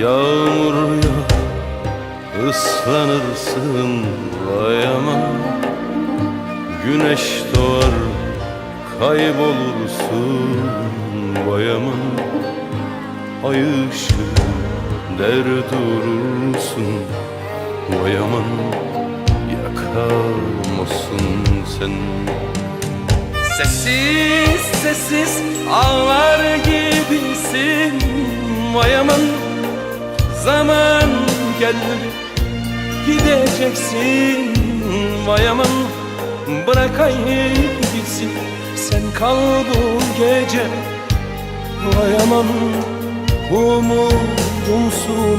Yağmur yağar ıslanırsın vay aman. Güneş doğar kaybolursun vay aman. Ay ışığı der durursun vay aman. Yakamazsın sen. Sessiz sessiz ağlar gibisin zaman geldi Gideceksin. Vay aman Bırakayım gitsin. Sen kal bu gece. Vay aman Umudumsun